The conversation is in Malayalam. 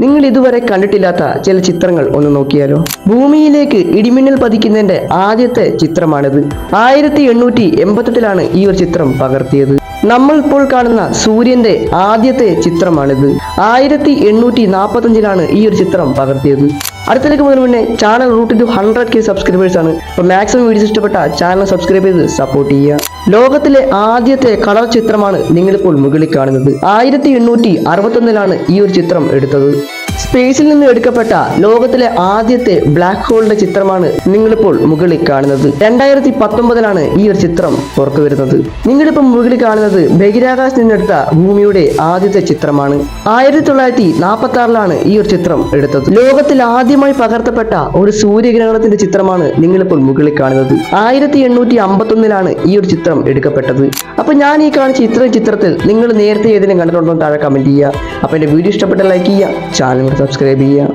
നിങ്ങൾ ഇതുവരെ കണ്ടിട്ടില്ലാത്ത ചില ചിത്രങ്ങൾ ഒന്ന് നോക്കിയാലോ? ഭൂമിയിലേക്ക് ഇടിമിന്നൽ പതിക്കുന്നതിന്റെ ആദ്യത്തെ ചിത്രമാണിത്. ആയിരത്തി എണ്ണൂറ്റി എൺപത്തെട്ടിലാണ് ഈ ഒരു ചിത്രം പകർത്തിയത്. നമ്മൾ ഇപ്പോൾ കാണുന്ന സൂര്യന്റെ ആദ്യത്തെ ചിത്രമാണിത്. ആയിരത്തി എണ്ണൂറ്റി നാൽപ്പത്തഞ്ചിലാണ് ഈ ഒരു ചിത്രം പകർത്തിയത്. അടുത്തേക്ക് പോകുന്നതിന് മുന്നേ channel route two hundred K subscribers ആണ്. അപ്പോൾ മാക്സിമം വീഡിയോസ് ഇഷ്ടപ്പെട്ട ചാനൽ സബ്സ്ക്രൈബ് ചെയ്ത് സപ്പോർട്ട് ചെയ്യുക. ലോകത്തിലെ ആദ്യത്തെ കളർ ചിത്രമാണ് നിങ്ങളിപ്പോൾ മുകളിൽ കാണുന്നത്. ആയിരത്തി എണ്ണൂറ്റി അറുപത്തൊന്നിലാണ് ഈ ഒരു ചിത്രം എടുത്തത്. സ്പേസിൽ നിന്ന് എടുക്കപ്പെട്ട ലോകത്തിലെ ആദ്യത്തെ ബ്ലാക്ക് ഹോളിന്റെ ചിത്രമാണ് നിങ്ങളിപ്പോൾ മുകളിൽ കാണുന്നത്. രണ്ടായിരത്തി പത്തൊമ്പതിലാണ് ഈ ഒരു ചിത്രം പുറത്തു വരുന്നത് നിങ്ങളിപ്പോൾ മുകളിൽ കാണുന്നത് ബഹിരാകാശത്ത് നിന്നെടുത്ത ഭൂമിയുടെ ആദ്യത്തെ ചിത്രമാണ്. ആയിരത്തി തൊള്ളായിരത്തി നാൽപ്പത്തി ആറിലാണ് ഈ ഒരു ചിത്രം എടുത്തത്. ലോകത്തിൽ ആദ്യമായി പകർത്തപ്പെട്ട ഒരു സൂര്യഗ്രഹണത്തിന്റെ ചിത്രമാണ് നിങ്ങളിപ്പോൾ മുകളിൽ കാണുന്നത്. ആയിരത്തി എണ്ണൂറ്റി അമ്പത്തി ഒന്നിലാണ് ഈ ഒരു ചിത്രം എടുക്കപ്പെട്ടത്. അപ്പൊ ഞാൻ ഈ കാണിച്ച ഇത്രയും ചിത്രത്തിൽ നിങ്ങൾ നേരത്തെ ഏതെങ്കിലും കണ്ടിട്ടുണ്ടോ താഴെ കമന്റ് ചെയ്യുക. അപ്പൊ എന്റെ വീഡിയോ ഇഷ്ടപ്പെട്ട ലൈക്ക് ചെയ്യുക. ചാനൽ സബ്സ്ക്രൈബ് ചെയ്യുക.